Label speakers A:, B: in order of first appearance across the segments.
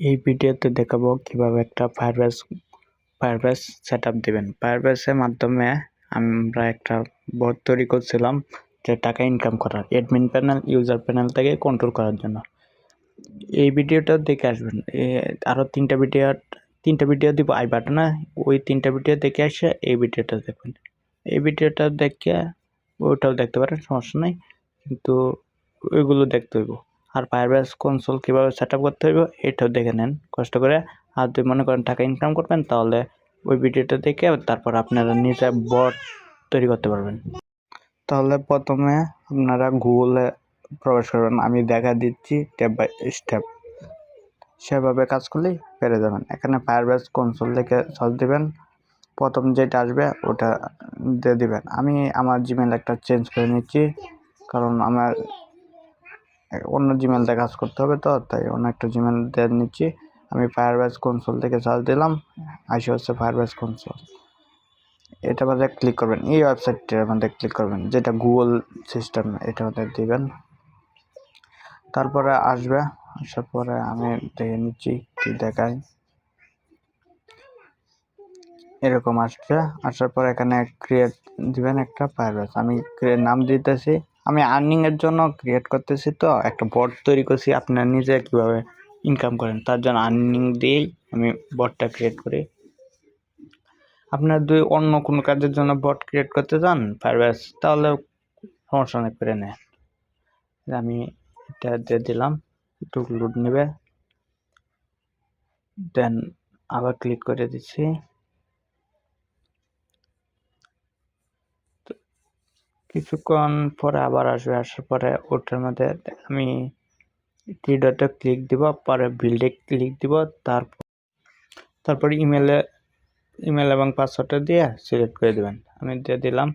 A: এই ভিডিওতে দেখাবো কীভাবে একটা ফায়ারবেস ফায়ারবেস সেট আপ দেবেন ফায়ারবেসের মাধ্যমে আমরা একটা বট তৈরি করছিলাম যে টাকা ইনকাম করার অ্যাডমিন প্যানেল ইউজার প্যানেল থেকে কন্ট্রোল করার জন্য। এই ভিডিওটা দেখে আসবেন। আরও তিনটা ভিডিও তিনটা ভিডিও দিব আই বাটনে ওই তিনটা ভিডিও দেখে আসে এই ভিডিওটা দেখবেন। এই ভিডিওটা দেখে ওইটাও দেখতে পারেন, সমস্যা নেই। কিন্তু ওইগুলো দেখতে হইব। আর ফায়ারবেস কনসোল কীভাবে সেট করতে হইব, এটাও দেখে নেন। কষ্ট করে আর যদি মনে করেন টাকা ইনকাম করবেন, তাহলে ওই ভিডিওটা দেখে তারপর আপনারা নিজে বট তৈরি করতে পারবেন। তাহলে প্রথমে আপনারা গুগলে প্রবেশ করবেন। আমি দেখা দিচ্ছি স্টেপ বাই স্টেপ সেভাবে কাজ করলেই পেরে যাবেন। এখানে ফায়ারবেস কনসোল থেকে সার্চ দিবেন। প্রথম যেটা আসবে, ওটা দিয়ে দিবেন। আমি আমার জিমেল একটা চেঞ্জ করে নিচ্ছি, কারণ আমার অন্য জিমেলটা কাজ করতে হবে তো, তাই অন্য একটা জিমেল দিয়ে নিচ্ছি। আমি ফায়ারবেস কনসোল থেকে সার্চ দিলাম, আসে হচ্ছে ফায়ারবেস কনসোল এটা মধ্যে ক্লিক করবেন, এই ওয়েবসাইটটার মধ্যে ক্লিক করবেন, যেটা গুগল সিস্টেম এটা মধ্যে দিবেন। তারপরে আসবে, আসার পরে আমি দেখে নিচ্ছি কি দেখায়। এরকম আসবে, আসার পর এখানে ক্রিয়েট দিবেন একটা ফায়ারবেস আমি নাম দিতেছি আমি আর্নিং এর জন্য ক্রিয়েট করতেছি তো, একটা বট তৈরি করছি, আপনার নিজে কীভাবে ইনকাম করেন, তার জন্য আর্নিং দিয়েই আমি বটটা ক্রিয়েট করি। আপনার দুই অন্য কোনো কাজের জন্য বট ক্রিয়েট করতে চান ফায়ারবেস তাহলে সমস্যা নেই, করে নেয় আমি এটা দিয়ে দিলাম, একটু লোড নেবে দেন আবার ক্লিক করে দিচ্ছি। কিছুক্ষণ পরে আবার আসবে, আসার পরে ওটার মধ্যে আমি থ্রি ক্লিক দিব, পরে বিল্ডে ক্লিক দিব, তারপর তারপর ইমেলে ইমেল এবং পাসওয়ার্ডটা দিয়ে সিলেক্ট করে দেবেন। আমি দিয়ে দিলাম,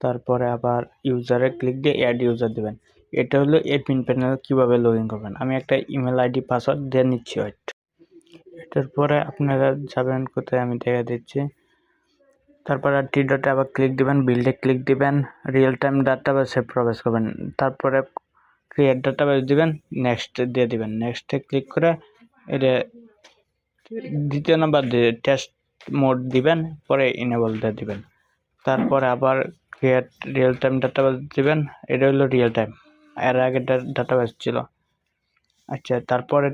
A: তারপরে আবার ইউজারে ক্লিক দিয়ে অ্যাড ইউজার দেবেন। এটা হলো অ্যাডমিন প্যানেল কীভাবে লগ ইন করবেন। আমি একটা ইমেল আইডি পাসওয়ার্ড দিয়ে নিচ্ছি ওয়েট এটার পরে আপনারা যাবেন, কোথায় আমি দেখা দিচ্ছি। তারপরে টি ডটে আবার ক্লিক দিবেন বিল্ডে ক্লিক দিবেন রিয়েল টাইম ডাটা ডাটাবেসে প্রবেশ করবেন। তারপরে ক্রিয়েট ডাটাবেস দিবেন নেক্সট দিয়ে দিবেন। নেক্সটে ক্লিক করে এটা দ্বিতীয় নাম্বার দিয়ে টেস্ট মোড দিবেন, পরে ইনেবল দিয়ে দিবেন। তারপরে আবার create real time data database দিবেন, এটা হলো রিয়েল টাইম এর আগে ডাটাবেস ছিল। আচ্ছা তারপরে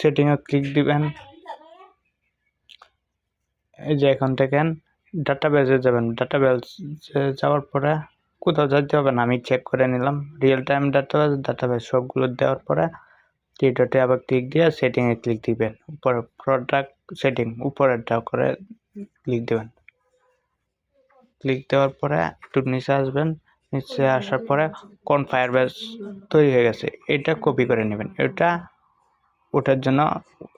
A: সেটিংয়ে ক্লিক দিবেন। এই যে এখন দেখেন ডাটাবেসে যাবেন। ডাটাবেসে যাওয়ার পরে কোথাও যেতে হবে না, আমি চেক করে নিলাম। রিয়েল টাইম ডাটাবেস ডাটাবেস সবগুলো দেওয়ার পরে টিডটে আবার ক্লিক দিয়ে সেটিংয়ে ক্লিক দিবেন। উপরে প্রোডাক্ট সেটিং উপরে উপরেরটা করে ক্লিক দেবেন। ক্লিক দেওয়ার পরে একটু নিচে আসবেন। নিচে আসার পরে কোন ফায়ারবেস তৈরি হয়ে গেছে, এটা কপি করে নেবেন। এটা ওটার জন্য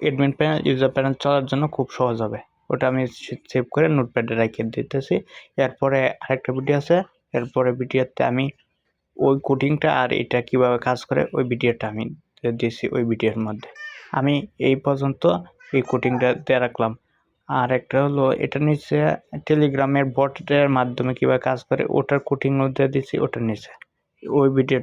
A: অ্যাডমিন প্যানেল ইউজার প্যানেল চলার জন্য খুব সহজ হবে। ওটা আমি সেভ করে নোটপ্যাডে রেখে দিতেছি। এরপরে আরেকটা ভিডিও আছে। এরপরে ভিডিওতে আমি ওই কোডিংটা আর এটা কীভাবে কাজ করে, ওই ভিডিওটা আমি দিয়েছি ওই ভিডিওর মধ্যে। আমি এই পর্যন্ত এই কোডিংটা দিয়ে রাখলাম। আর একটা হলো, এটা নিচে টেলিগ্রামের বটের মাধ্যমে কীভাবে কাজ করে, ওটার কোটিং দিয়ে দিচ্ছি ওটার নিচে। ওই ভিডিও